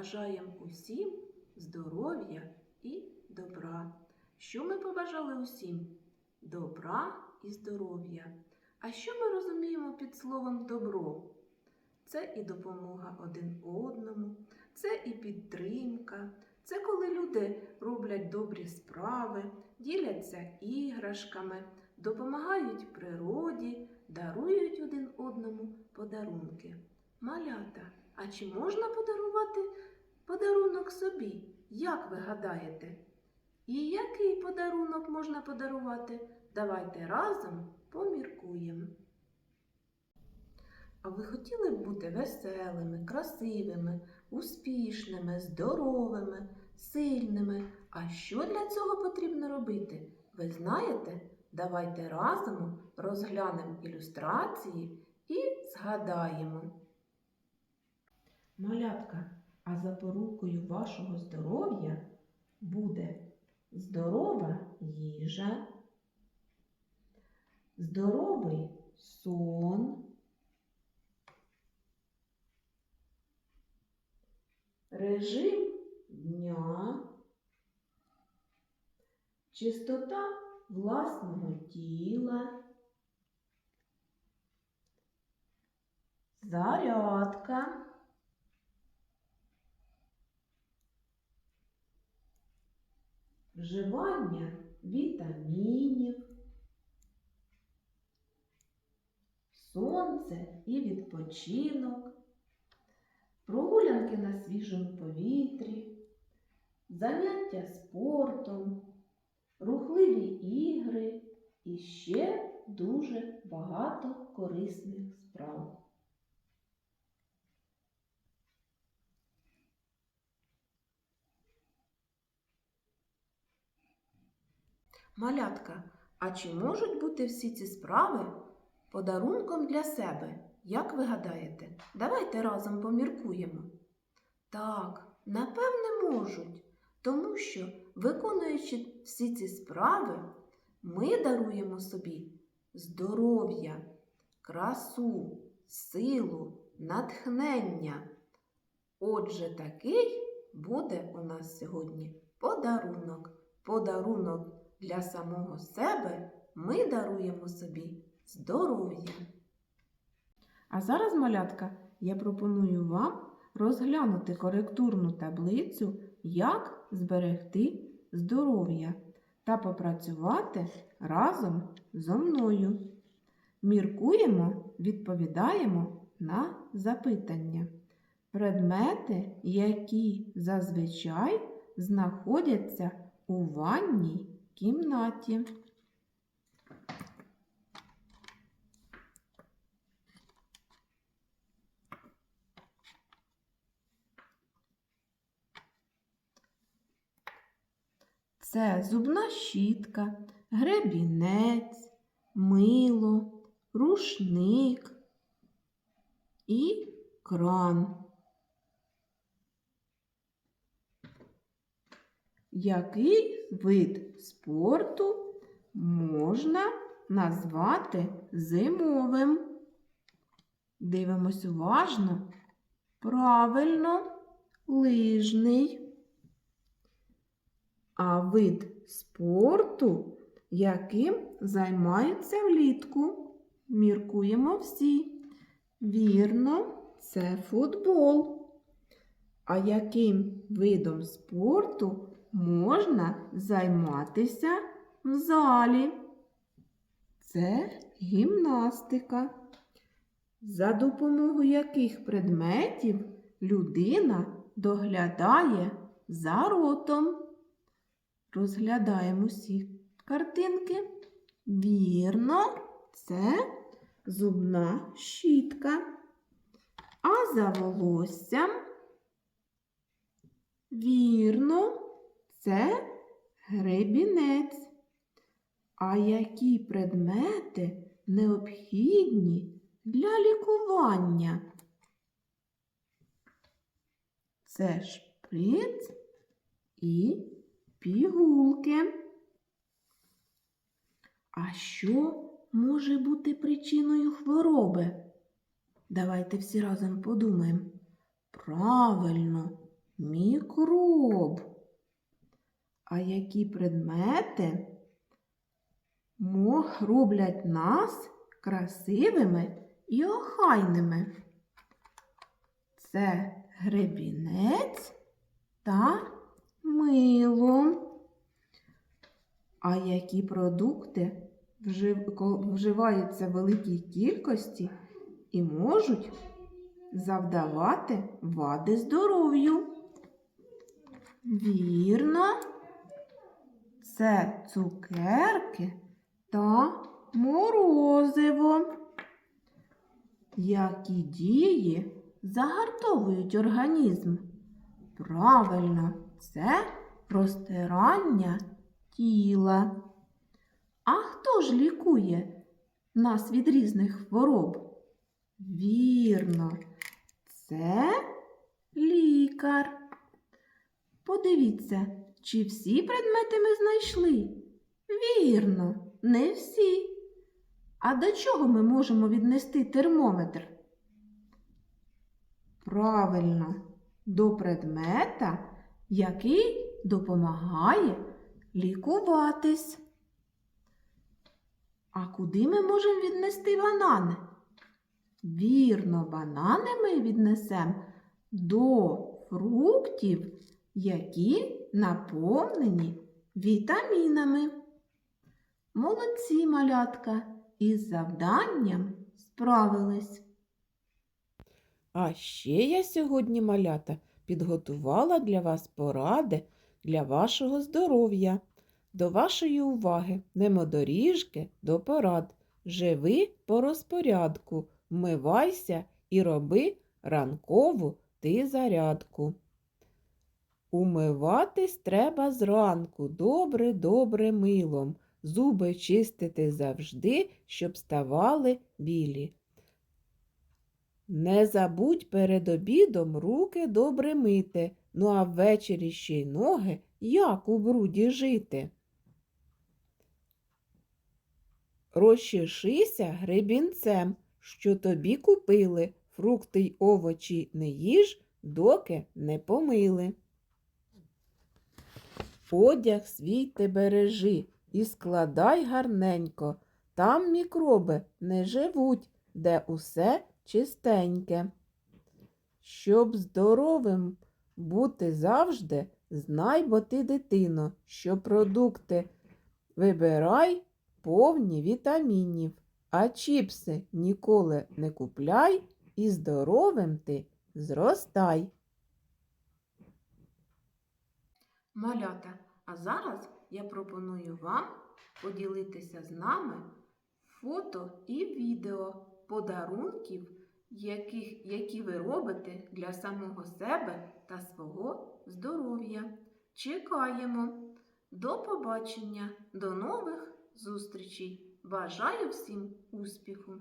бажаємо усім здоров'я і добра. Що ми побажали усім? Добра і здоров'я. А що ми розуміємо під словом добро? Це і допомога один одному, це і підтримка, це коли люди роблять добрі справи, діляться іграшками, допомагають природі, дарують один одному подарунки. Малята, а чи можна подарувати подарунок собі? Як ви гадаєте? І який подарунок можна подарувати? Давайте разом поміркуємо. А ви хотіли б бути веселими, красивими, успішними, здоровими, сильними? А що для цього потрібно робити? Ви знаєте? Давайте разом розглянемо ілюстрації і згадаємо. Малятка, а запорукою вашого здоров'я буде здорова їжа, здоровий сон, режим дня, чистота власного тіла, зарядка. Вживання вітамінів, сонце і відпочинок, прогулянки на свіжому повітрі, заняття спортом, рухливі ігри. І ще дуже багато корисних справ. Малятка, а чи можуть бути всі ці справи подарунком для себе? Як ви гадаєте? Давайте разом поміркуємо. Так, напевне, можуть, тому що, виконуючи всі ці справи, ми даруємо собі здоров'я, красу, силу, натхнення. Отже, такий буде у нас сьогодні подарунок. Подарунок для самого себе ми даруємо собі здоров'я. А зараз, малятка, я пропоную вам розглянути коректурну таблицю, як зберегти здоров'я та попрацювати разом зо мною. Міркуємо, відповідаємо на запитання. Предмети, які зазвичай знаходяться у ванній кімнаті. Це зубна щітка, гребінець, мило, рушник і кран. Який вид спорту можна назвати зимовим? Дивимось уважно. Правильно, лижний. А вид спорту, яким займаються влітку? Міркуємо всі. Вірно, це футбол. А яким видом спорту можна займатися в залі? Це гімнастика. За допомогою яких предметів людина доглядає за ротом? Розглядаємо всі картинки. Вірно, це зубна щітка. А за волоссям Вірно, це гребінець. А які предмети необхідні для лікування? Це шприц і пігулки. А що може бути причиною хвороби? Давайте всі разом подумаємо. Правильно, Мікроб. А які предмети роблять нас красивими і охайними? Це гребінець та мило. А які продукти вживаються в великій кількості і можуть завдавати вади здоров'ю? Вірно, це цукерки та морозиво. Які дії загартовують організм? Правильно, це розтирання тіла. А хто ж лікує нас від різних хвороб? Вірно, це лікар. Подивіться, чи всі предмети ми знайшли? Вірно, не всі. А до чого ми можемо віднести термометр? Правильно, до предмета, який допомагає лікуватись. А куди ми можемо віднести банани? Вірно, банани ми віднесемо до фруктів, які наповнені вітамінами. Молодці малятка із завданням справились. А ще я сьогодні, малята, підготувала для вас поради для вашого здоров'я. До вашої уваги немодоріжки до порад. Живи по розпорядку, вмивайся і роби ранкову ти зарядку. Умиватись треба зранку добре-добре милом, зуби чистити завжди, щоб ставали білі. Не забудь перед обідом руки добре мити, ну а ввечері ще й ноги, як у бруді жити. Розчешися гребінцем, що тобі купили, фрукти й овочі не їж, доки не помили. Одяг свій ти бережи і складай гарненько, там мікроби не живуть, де усе чистеньке. Щоб здоровим бути завжди, знай бо ти, дитино, що продукти вибирай повні вітамінів, а чіпси ніколи не купляй і здоровим ти зростай. Малята, а зараз я пропоную вам поділитися з нами фото і відео подарунків, яких, які ви робите для самого себе та свого здоров'я. Чекаємо! До побачення, до нових зустрічей! Бажаю всім успіху!